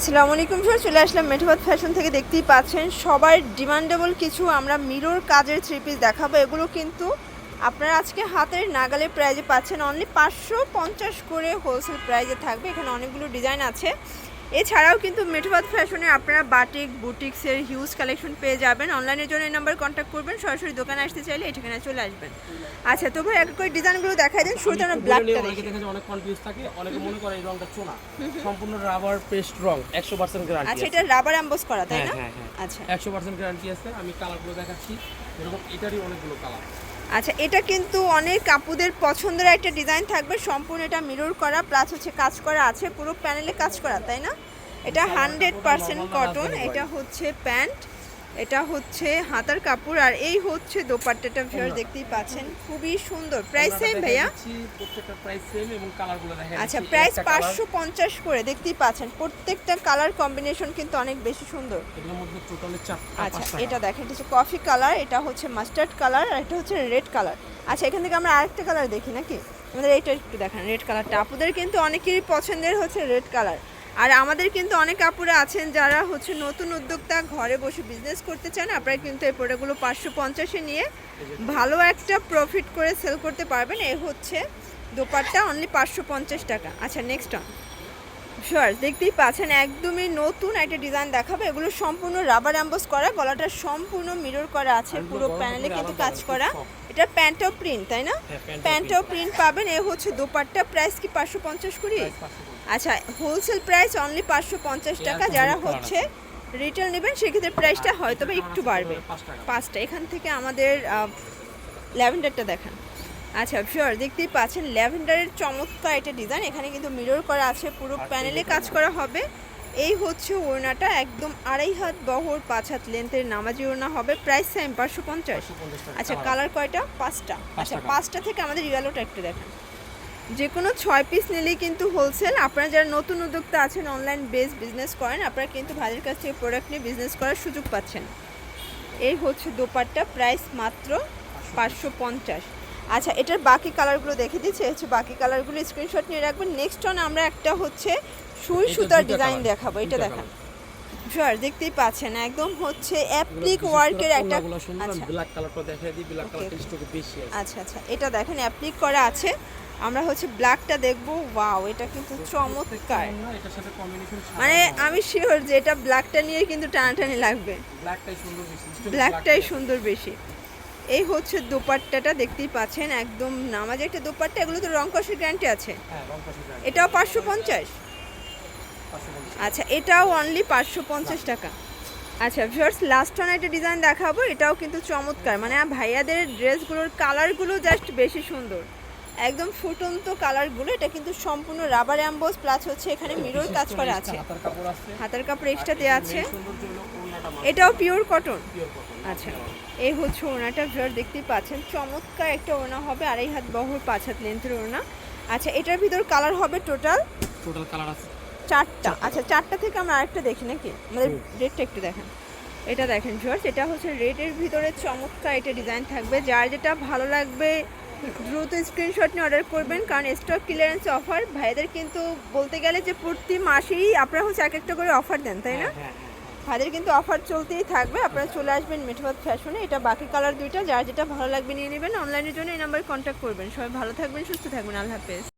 আসসালামু আলাইকুম স্যার চলে আসলাম মেঠোবাদ ফ্যাশন থেকে। দেখতেই পাচ্ছেন, সবার ডিমান্ডেবল কিছু আমরা মিরর কাজের থ্রি পিস দেখাবো। এগুলো কিন্তু আপনারা আজকে হাতের নাগালে প্রাইজে পাচ্ছেন। অনলি পাঁচশো পঞ্চাশ করে হোলসেল প্রাইজে থাকবে। এখানে অনেকগুলো ডিজাইন আছে। এছাড়াও কিন্তু মেঠোবাদ ফ্যাশনে আপনারা বাটিক বুটিক্সের হিউজ কালেকশন পেয়ে যাবেন। অনলাইনের জন্য এই নাম্বার কন্ট্যাক্ট করবেন। সরাসরি দোকানে আসতে চাইলে এই ঠিকানায় চলে আসবেন। আচ্ছা তো ভাই এক করে ডিজাইনগুলো দেখাই দিন। শুরুতে আমরা ব্ল্যাকটা অনেকে দেখি। অনেক কনফিউজ থাকে। অনেকে মনে করে এই রংটা চোনা। সম্পূর্ণ রাবার পেস্ট রং একশো পার্সেন্ট গ্যারান্টি আচ্ছা এটা রাবার অ্যাম্বোস করা তাই হ্যাঁ না? হ্যাঁ হ্যাঁ। আচ্ছা। একশো পার্সেন্ট গ্যারান্টি আছে। আমি কালারগুলো দেখাচ্ছি। এরকম এটারই অনেকগুলো কালার আচ্ছা এটা কিন্তু অনেক আপুদের পছন্দের একটা ডিজাইন থাকবে। সম্পূর্ণ এটা মিরর করা প্লাস হচ্ছে কাজ করা আছে পুরো প্যানেলে কাজ করা তাই না? এটা হান্ড্রেড পারসেন্ট কটন এটা হচ্ছে প্যান্ট এটা হচ্ছে হাতার কাপড় আর এই হচ্ছে দোপাট্টাটা ভিউয়ার দেখতেই পাচ্ছেন। খুবই সুন্দর। প্রাইস সেম ভাইয়া? প্রত্যেকটা প্রাইস সেম এবং কালারগুলো দেখা আচ্ছা প্রাইস পাঁচশো পঞ্চাশ করে দেখতেই পাচ্ছেন। প্রত্যেকটা কালার কম্বিনেশন কিন্তু অনেক বেশি সুন্দর। মধ্যে টোটালি চারটা আচ্ছা এটা দেখেন এটা কফি কালার এটা হচ্ছে মাস্টার্ড কালার আর এটা হচ্ছে রেড কালার আচ্ছা এখান থেকে আমরা আরেকটা কালার দেখি নাকি? আমাদের এইটা একটু দেখেন রেড কালারটা আপুদের কিন্তু অনেকেরই পছন্দের হচ্ছে রেড কালার আর আমাদের কিন্তু অনেক আপুরা আছেন যারা হচ্ছে নতুন উদ্যোক্তা ঘরে বসে বিজনেস করতে চান আপনারা কিন্তু এই প্রোডাক্টগুলো পাঁচশো পঞ্চাশে নিয়ে ভালো একটা প্রফিট করে সেল করতে পারবেন। এ হচ্ছে দোপাট্টা অনলি পাঁচশো পঞ্চাশ টাকা। আচ্ছা নেক্সট অন শিওর দেখতেই পাচ্ছেন একদমই নতুন একটা ডিজাইন দেখাবো। এগুলো সম্পূর্ণ রাবার অ্যাম্বোস করা গলাটা সম্পূর্ণ মিরর করা আছে পুরো প্যানেলে কিন্তু কাজ করা। এটা প্যান্টও প্রিন্ট তাই না? প্যান্টও প্রিন্ট পাবেন এ হচ্ছে দোপাট্টা। প্রাইস কি পাঁচশো পঞ্চাশ কুড়ি Price 550 আচ্ছা হোলসেল প্রাইস অনলি পাঁচশো পঞ্চাশ টাকা যারা হচ্ছে রিটেল নেবেন সেক্ষেত্রে প্রাইসটা হয়তো বা একটু বাড়বে। পাঁচটা এখান থেকে আমাদের ল্যাভেন্ডারটা দেখান। আচ্ছা শিওর দেখতেই পাচ্ছেন ল্যাভেন্ডারের চমৎকার একটা ডিজাইন এখানে কিন্তু মিরর করা আছে পুরো প্যানেলে কাজ করা হবে। এই হচ্ছে ওড়নাটা একদম আড়াই হাত বহর পাঁচ হাত লেন্থের নামাজি ওড়না হবে। প্রাইস সেম পাঁচশো পঞ্চাশ। আচ্ছা কালার কয়টা? পাঁচটা। আচ্ছা পাঁচটা থেকে আমাদের ইয়েলোটা একটু দেখান। যে কোনো ছয় পিস নিলেই কিন্তু হোলসেল আপনারা যারা নতুন উদ্যোক্তা আছেন অনলাইন বেস বিজনেস করেন আপনারা কিন্তু ভাইদের কাছ থেকে প্রোডাক্ট নিয়ে বিজনেস করার সুযোগ পাচ্ছেন। এই হচ্ছে দোপাট্টা প্রাইস মাত্র পাঁচশো পঞ্চাশ। আচ্ছা এটার বাকি কালারগুলো দেখে দিচ্ছি। হচ্ছে বাকি কালারগুলো স্ক্রিনশট নিয়ে রাখবেন। নেক্সট অন আমরা একটা হচ্ছে সুই সুতার ডিজাইন দেখাবো। এটা দেখান। শিওর দেখতেই পাচ্ছেন। একদম হচ্ছে অ্যাপ্লিক ওয়ার্কের একটা আচ্ছা। ব্ল্যাক কালারটা দেখাই দিই ব্ল্যাক কালারটা স্টকে বেশি আচ্ছা আচ্ছা। এটা দেখেন অ্যাপ্লিক করা আছে। আমরা হচ্ছে ব্ল্যাকটা দেখব। ওয়াও এটা কিন্তু চমৎকার। মানে আমি শিওর যে এটা ব্ল্যাকটা নিয়ে কিন্তু টানাটানি লাগবে। ব্ল্যাকটাই সুন্দর বেশি ব্ল্যাকটাই সুন্দর বেশি। এই হচ্ছে দোপাট্টাটা দেখতেই পাচ্ছেন একদম নামাজ একটা দোপাট্টা এগুলো তো রং কষের গ্যারান্টি আছে। হ্যাঁ এটাও পাঁচশো পঞ্চাশ? আচ্ছা এটাও অনলি পাঁচশো পঞ্চাশ টাকা। আচ্ছা ভিউয়ার্স লাস্ট অন একটা ডিজাইন দেখাবো এটাও কিন্তু চমৎকার। মানে ভাইয়াদের ড্রেসগুলোর কালারগুলো জাস্ট বেশি সুন্দর। একদম ফুটন্ত কালারগুলো এটা কিন্তু সম্পূর্ণ রাবার অ্যাম্বোস প্লাস হচ্ছে এখানে মিরর কাজ করা আছে। হাতার কাপড় এক্সট্রা দেওয়া আছে। এটাও পিওর কটন আচ্ছা এই হচ্ছে ওড়নাটা ভিউয়ার দেখতেই পাচ্ছেন। চমৎকার একটা ওনা হবে আড়াই হাত বহর পাঁচ হাত লেন্থের ওড়না। আচ্ছা এটার ভিতর কালার হবে টোটাল টোটাল কালার আছে। চারটা। আচ্ছা চারটা থেকে আমরা আরেকটা দেখি নাকি? আমাদের রেডটা একটু দেখেন। এটা দেখেন জর্জ এটা হচ্ছে রেডের ভিতরে চমৎকার এটা ডিজাইন থাকবে। যার যেটা ভালো লাগবে দ্রুত স্ক্রিনশট নিয়ে অর্ডার করবেন কারণ স্টক ক্লিয়ারেন্স অফার ভাইদের কিন্তু বলতে গেলে যে প্রতি মাসেই আপনারা হচ্ছে এক একটা করে অফার দেন তাই না? হ্যাঁ হ্যাঁ হ্যাঁ। ভাইদের কিন্তু অফার চলতেই থাকবে আপনারা চলে আসবেন মেঠবাদ ফ্যাশনে এটা বাকি কালার দুইটা যার যেটা ভালো লাগবে নিয়ে নেবেন অনলাইনের জন্য এই নাম্বারে কন্ট্যাক্ট করবেন। সবাই ভালো থাকবেন সুস্থ থাকবেন আল্লাহ হাফেজ।